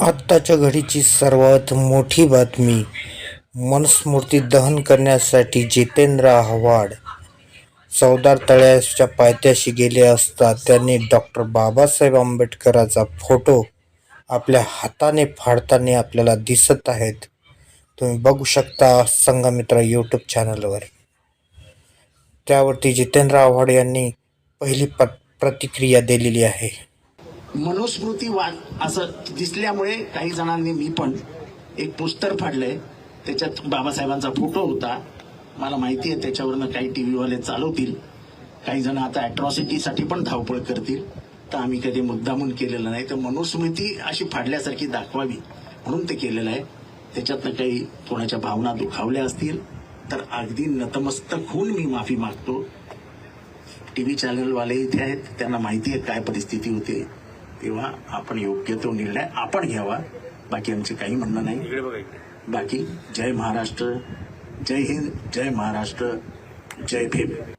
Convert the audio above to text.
आत्ताच्या घडीची सर्वात मोठी बातमी मनस्मृती दहन करण्यासाठी जितेंद्र आव्हाड चौदार तळ्याच्या पायथ्याशी गेले असता त्यांनी डॉक्टर बाबासाहेब आंबेडकराचा फोटो आपल्या हाताने फाडताना आपल्याला दिसत आहेत. तुम्ही बघू शकता संघमित्र यूट्यूब चॅनलवर त्यावरती जितेंद्र आव्हाड यांनी पहिली प प्रतिक्रिया दिलेली आहे. मनुस्मृती वाच असं दिसल्यामुळे काही जणांनी मी पण एक पोस्टर फाडलंय. त्याच्यात बाबासाहेबांचा फोटो होता. मला माहिती आहे त्याच्यावरनं काही टी व्हीवाले चालवतील. काही जण आता अॅट्रॉसिटीसाठी पण धावपळ करतील. तर आम्ही कधी मुद्दामून केलेलं नाही. तर मनुस्मृती अशी फाडल्यासारखी दाखवावी म्हणून ते केलेलं आहे. त्याच्यातनं काही कोणाच्या भावना दुखावल्या असतील तर अगदी नतमस्तक होऊन मी माफी मागतो. टी व्ही चॅनलवाले इथे आहेत त्यांना माहिती आहे काय परिस्थिती होते. तेव्हा आपण योग्य तो निर्णय आपण घ्यावा. बाकी आमचे काही म्हणणं नाही. बाकी जय महाराष्ट्र. जय हिंद जय महाराष्ट्र जय भीम.